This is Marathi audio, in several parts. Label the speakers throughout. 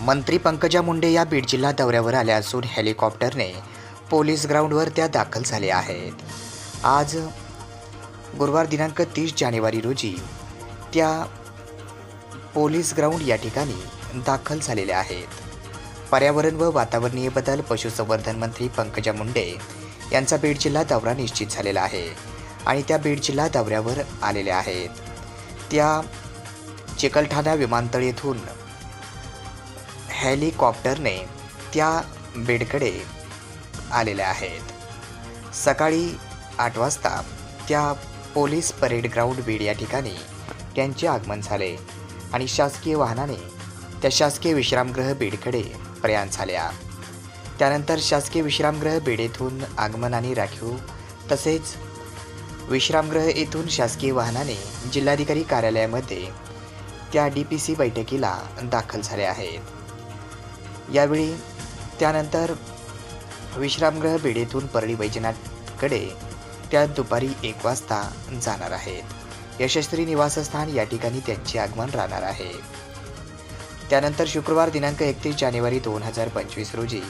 Speaker 1: मंत्री पंकजा मुंडे या बीड जिल्हा दौऱ्यावर आल्या असून हेलिकॉप्टरने पोलीस ग्राउंडवर त्या दाखल झाल्या आहेत. आज गुरुवार दिनांक तीस जानेवारी रोजी त्या पोलीस ग्राउंड या ठिकाणी दाखल झालेल्या आहेत. पर्यावरण व वातावरणीय बदल पशुसंवर्धन मंत्री पंकजा मुंडे यांचा बीड जिल्हा दौरा निश्चित झालेला आहे आणि त्या बीड जिल्हा दौऱ्यावर आलेल्या आहेत. त्या चिकलठाणा विमानतळ येथून हेलिकॉप्टरने त्या बेडकडे आलेल्या आहेत. सकाळी आठ वाजता त्या पोलीस परेड ग्राउंड बीड या ठिकाणी त्यांचे आगमन झाले आणि शासकीय वाहनाने त्या शासकीय विश्रामगृह बीडकडे प्रयाण झाल्या. त्यानंतर शासकीय विश्रामगृह बीड येथून आगमन आणि राखीव तसेच विश्रामगृह येथून शासकीय वाहनाने जिल्हाधिकारी कार्यालयामध्ये त्या डी पी सी बैठकीला दाखल झाले आहेत. यावेळी त्यानंतर विश्रामगृह बीड परळी वैजनाथकडे त्या दुपारी एक वाजता जाणार आहेत. यशस्वी निवासस्थान या ठिकाणी त्यांचे आगमन राहणार आहे. त्यानंतर शुक्रवार दिनांक एकतीस जानेवारी दोन हजार पंचवीस रोजी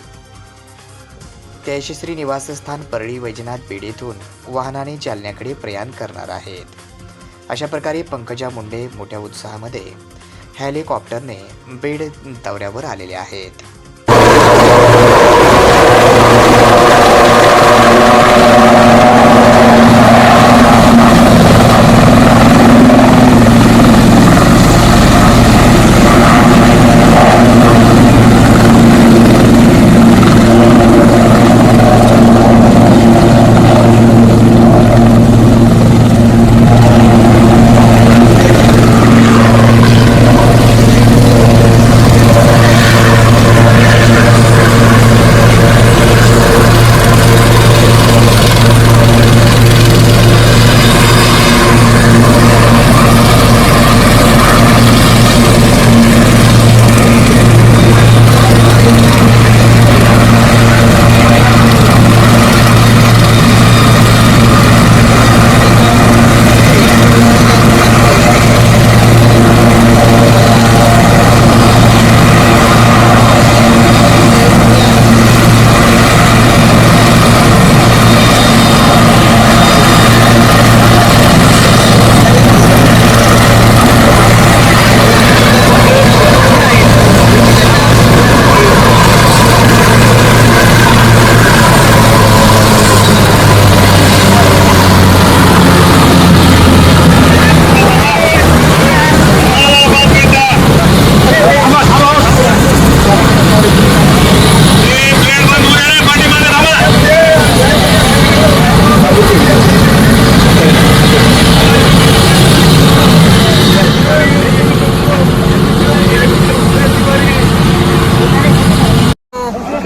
Speaker 1: त्या यशस्वी निवासस्थान परळी वैजनाथ बीड वाहनाने जालन्याकडे प्रयाण करणार आहेत. अशा प्रकारे पंकजा मुंडे मोठ्या उत्साहामध्ये हेलिकॉप्टरने बीड दौऱ्यावर आलेले आहेत.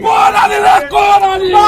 Speaker 2: Bora, Lilian!
Speaker 3: Bora, Lilian!